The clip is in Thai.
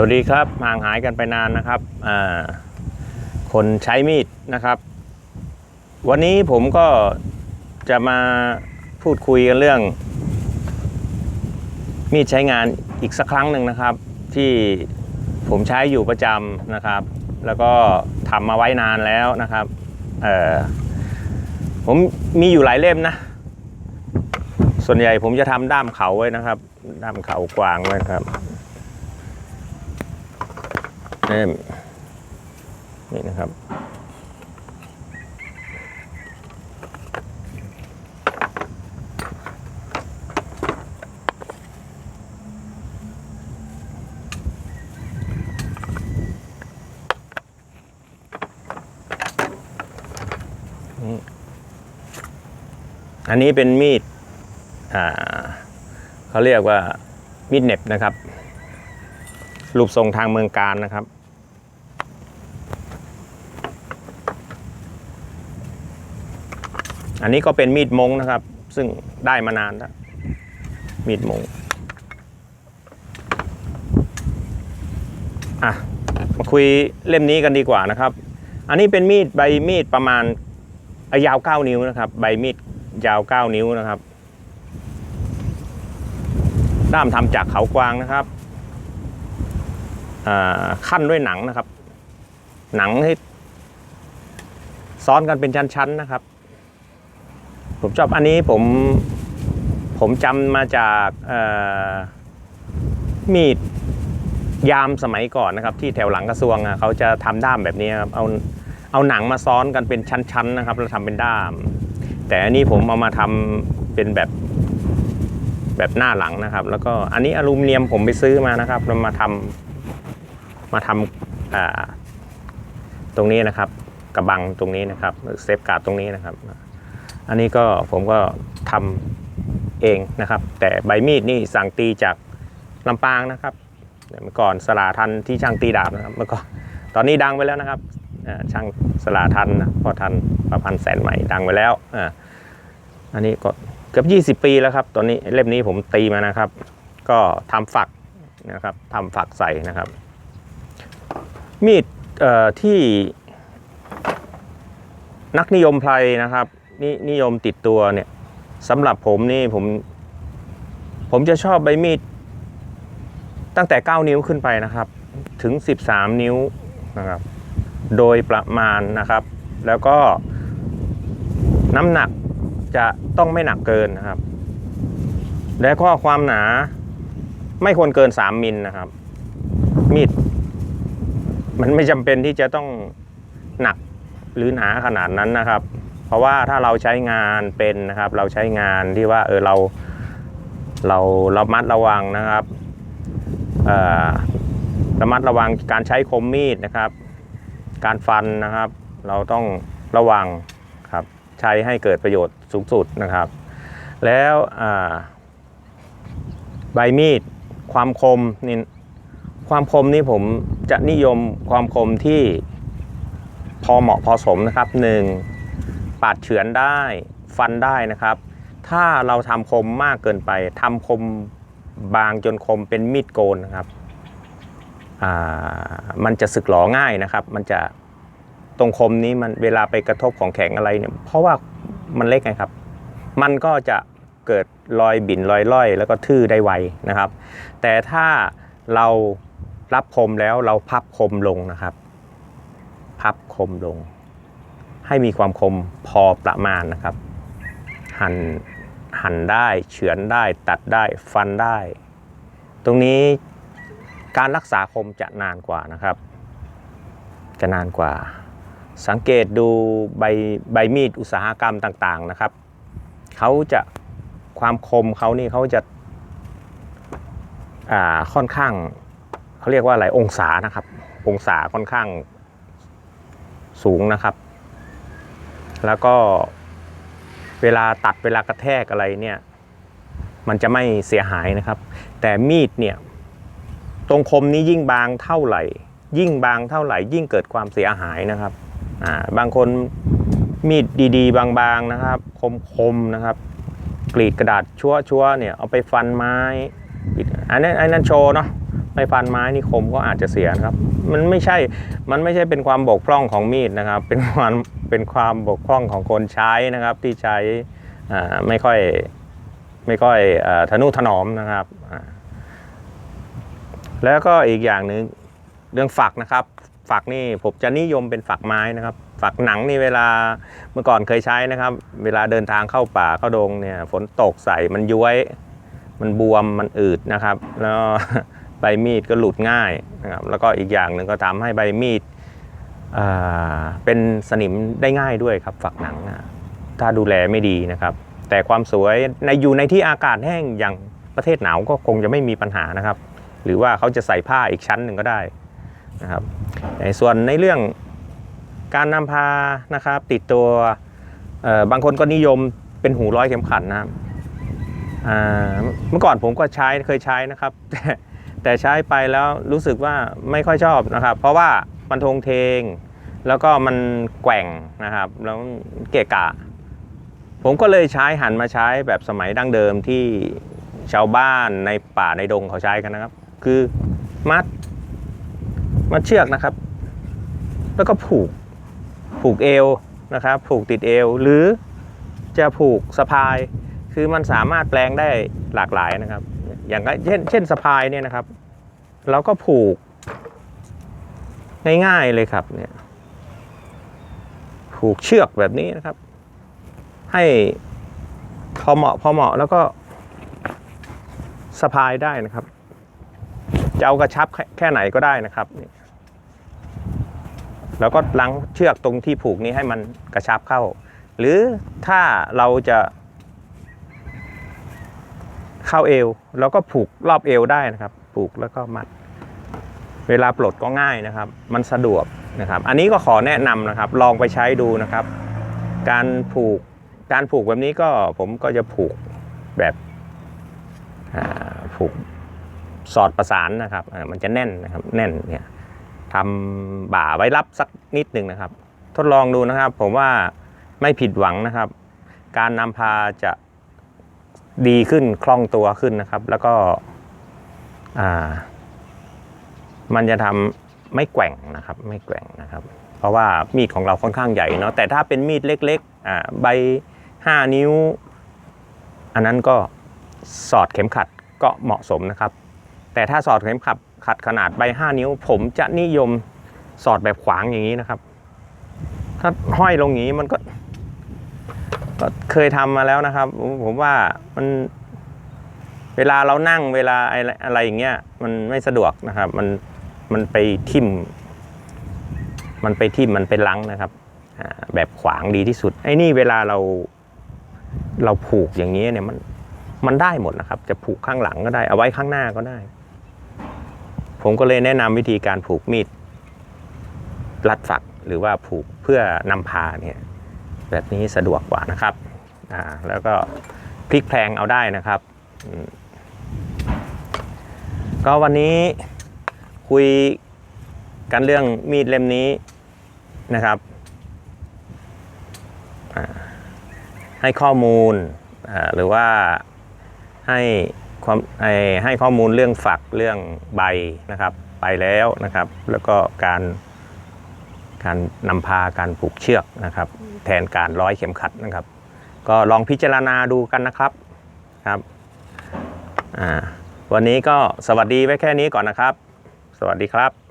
วัสดีครับห่างหายกันไปนานนะครับคนใช้มีดนะครับ วันนี้ผมก็จะมาพูดคุยกันเรื่อง มีดใช้งานอีกสักครั้งหนึ่งนะครับ ที่ผมใช้อยู่ประจำนะครับ แล้วก็ทำมาไว้นานแล้วนะครับผมมีอยู่หลายเล่มนะ ส่วนใหญ่ผมจะทำด้ามเขาไว้นะครับ ด้ามเขากวางไว้ครับ นี่นี่นะครับ อันนี้เป็นมีดอ่าเขาเรียกว่ามีดเน็บนะครับรูปทรงทางเมืองการนะครับ อันนี้ก็เป็นมีดมงนะครับ ซึ่งได้มานานแล้วมีดมงอะมาคุยเล่มนี้กันดีกว่านะครับ อันนี้เป็นมีดใบมีดประมาณยาว 9 นิ้วนะครับ ใบมีดยาว 9 นิ้วนะครับ ด้ามทำจากเขากวางนะครับขั้นด้วยหนังนะครับ หนังที่ซ้อนกันเป็นชั้นๆนะครับ ผมชอบอันนี้ผมผมจำมาจากมีดยามสมัยก่อนนะครับ ที่แถวหลังกระทรวงเขาจะทำด้ามแบบนี้ครับเอาเอาหนังมาซ้อนกันเป็นชั้นๆนะครับแล้วทำเป็นด้าม แต่อันนี้ผมเอามาทำเป็นแบบแบบหน้าหลังนะครับ แล้วก็อันนี้อลูมิเนียมผมไปซื้อมานะครับแล้วมาทำมาทำตรงนี้นะครับ กระบังตรงนี้นะครับเซฟการ์ดตรงนี้นะครับ อันนี้ก็ผมก็ทำเองนะครับ แต่ใบมีดนี่สั่งตีจากลำปางนะครับเมื่อก่อนสลาทันที่ช่างตีดาบนะครับเมื่อก่อนตอนนี้ดังไปแล้วนะครับช่างสลาทันนะพอทันประพันธ์แสนใหม่ดังไปแล้วอ่าอันนี้ก็เกือบ20 ปีแล้วครับตอนนี้เล่มนี้ผมตีมานะครับ ก็ทำฝักนะครับทำฝักใส่นะครับ มีดที่นักนิยมไพรนะครับ นนิยมติดตัวเนี่ยสำหรับผมนี่ผม ผมจะชอบใบมีดตั้งแต่ 9 นิ้วขึ้นไปนะครับ ถึง 13 นิ้วนะครับ โดยประมาณนะครับ แล้วก็น้ำหนักจะต้องไม่หนักเกินนะครับ และก็ความหนาไม่ควรเกิน 3 มิลนะครับ มีดมันไม่จำเป็นที่จะต้องหนักหรือหนาขนาดนั้นนะครับ เพราะว่าถ้าเราใช้งานเป็นนะครับ เราใช้งานที่ว่าเออเราเราเรามัดระวังนะครับระมัดระวังการใช้คมมีดนะครับ การฟันนะครับ เราต้องระวังครับใช้ให้เกิดประโยชน์สูงสุดนะครับ แล้วใบมีดความคมนี่ความคมนี่ผมจะนิยมความคมที่พอเหมาะพอสมนะครับหนึ่งาดเฉือนได้ฟันได้นะครับ ถ้าเราทำคมมากเกินไปทำคมบางจนคมเป็นมีดโกนนะครับมันจะสึกหลอง่ายนะครับ มันจะตรงคมนี้มันเวลาไปกระทบของแข็งอะไรเนี่ยเพราะว่ามันเล็กไงครับ มันก็จะเกิดรอยบิ่นรอยล่อย แล้วก็ทื่อได้ไวนะครับ แต่ถ้าเรารับคมแล้วเราพับคมลงนะครับ พับคมลง ให้มีความคมพอประมาณนะครับ หั่นหั่นได้เฉือนได้ตัดได้ฟันได้ ตรงนี้การรักษาคมจะนานกว่านะครับ จะนานกว่า สังเกตดูใบใบมีดอุตสาหกรรมต่างๆนะครับเขาจะความคมเขานี่เขาจะาค่อนข้างเขาเรียกว่าอะไรองศานะครับ องศาค่อนข้างสูงนะครับ แล้วก็เวลาตัดเวลากระแทกอะไรเนี่ยมันจะไม่เสียหายนะครับ แต่มีดเนี่ยตรงคมนี้ยิ่งบางเท่าไหร่ ยิ่งบางเท่าไหร่ ยิ่งเกิดความเสียหายนะครับอ่าบางคนมีดดีๆ บางๆนะครับ คมๆนะครับ กรีดกระดาษชั่วๆเนี่ยเอาไปฟันไม้อันนั้นอันนั้นโชว์เนาะไปฟันไม้นี่คมก็อาจจะเสียนะครับ มันไม่ใช่ มันไม่ใช่เป็นความบกพร่องของมีดนะครับ เป็นความเป็นความบกพร่องของคนใช้นะครับที่ใช้อ่าไม่ค่อยไม่ค่อยอ่อทนุถนอมนะครับอ่าแล้วก็อีกอย่างหนึ่งเรื่องฝักนะครับ ฝักนี่ผมจะนิยมเป็นฝักไม้นะครับ ฝักหนังนี่เวลาเมื่อก่อนเคยใช้นะครับ เวลาเดินทางเข้าป่าเข้าดงเนี่ยฝนตกใส่มันย้วย มันบวมมันอืดนะครับ แล้ว ใบมีดก็หลุดง่ายนะครับแล้วก็อีกอย่างหนึ่งก็ทำให้ใบมีดอ่าเป็นสนิมได้ง่ายด้วยครับฝักหนังนะถ้าดูแลไม่ดีนะครับ แต่ความสวยในอยู่ในที่อากาศแห้งอย่างประเทศหนาวก็คงจะไม่มีปัญหานะครับ หรือว่าเขาจะใส่ผ้าอีกชั้นหนึ่งก็ได้นะครับในส่วนในเรื่องการนำพานะครับติดตัวเอ่อบางคนก็นิยมเป็นหูร้อยเข็มขัดนะครับอ่าเมื่อก่อนผมก็ใช้เคยใช้นะครับแต่ แต่ใช้ไปแล้วรู้สึกว่าไม่ค่อยชอบนะครับ เพราะว่ามันทงเทง แล้วก็มันแกว่งนะครับ แล้วเกะกะ ผมก็เลยใช้หันมาใช้แบบสมัยดั้งเดิมที่ชาวบ้านในป่าในดงเขาใช้กันนะครับ คือมัดมัดเชือกนะครับ แล้วก็ผูกผูกเอวนะครับ ผูกติดเอว หรือจะผูกสะพาย คือมันสามารถแปลงได้หลากหลายนะครับ อย่างเช่นเช่นสะพายเนี่ยนะครับ เราก็ผูกง่ายๆเลยครับเนี่ยผูกเชือกแบบนี้นะครับ ให้พอเหมาะพอเหมาะแล้วก็สะพายได้นะครับ จะเอากระชับแค่แค่ไหนก็ได้นะครับนี่แล้วก็ลังเชือกตรงที่ผูกนี้ให้มันกระชับเข้า หรือถ้าเราจะ เข้าเอว แล้วก็ผูกรอบเอวได้นะครับ ผูกแล้วก็มัด เวลาปลดก็ง่ายนะครับ มันสะดวกนะครับ อันนี้ก็ขอแนะนำนะครับ ลองไปใช้ดูนะครับ การผูกการผูกแบบนี้ก็ผมก็จะผูกแบบผูกสอดประสานนะครับ มันจะแน่นนะครับ แน่นเนี่ยทำบ่าไว้รับสักนิดหนึ่งนะครับ ทดลองดูนะครับ ผมว่าไม่ผิดหวังนะครับ การนำพาจะ ดีขึ้นคล่องตัวขึ้นนะครับ แล้วก็มันจะทำไม่แกว่งนะครับ ไม่แกว่งนะครับ เพราะว่ามีดของเราค่อนข้างใหญ่เนาะแต่ถ้าเป็นมีดเล็กๆอ่าใบ 5 นิ้ว อันนั้นก็สอดเข็มขัดก็เหมาะสมนะครับ แต่ถ้าสอดเข็มขัดขัดขนาดใบ 5 นิ้ว ผมจะนิยมสอดแบบขวางอย่างนี้นะครับ ถ้าห้อยลงอย่างนี้มันก็ ก็เคยทำมาแล้วนะครับ ผมว่ามันเวลาเรานั่งเวลาอะไรอะไรอย่างเงี้ยมันไม่สะดวกนะครับ มันมันไปทิ่ม มันไปทิ่มมันไปลังนะครับแบบขวางดีที่สุดไอ้นี่เวลาเราเราผูกอย่างนี้เนี่ยมันมันได้หมดนะครับ จะผูกข้างหลังก็ได้ เอาไว้ข้างหน้าก็ได้ ผมก็เลยแนะนำวิธีการผูกมีดรัดฝักหรือว่าผูกเพื่อนำพาเนี่ย แบบนี้สะดวกกว่านะครับแล้วก็พลิกแพลงเอาได้นะครับ ก็วันนี้คุยกันเรื่องมีดเล่มนี้นะครับให้ข้อมูลหรือว่าให้ความให้ข้อมูลเรื่องฝักเรื่องใบนะครับ ไปแล้วนะครับ แล้วก็การ การนำพาการผูกเชือกนะครับ แทนการร้อยเข็มขัดนะครับ ก็ลองพิจารณาดูกันนะครับครับวันนี้ก็สวัสดีไว้แค่นี้ก่อนนะครับ สวัสดีครับ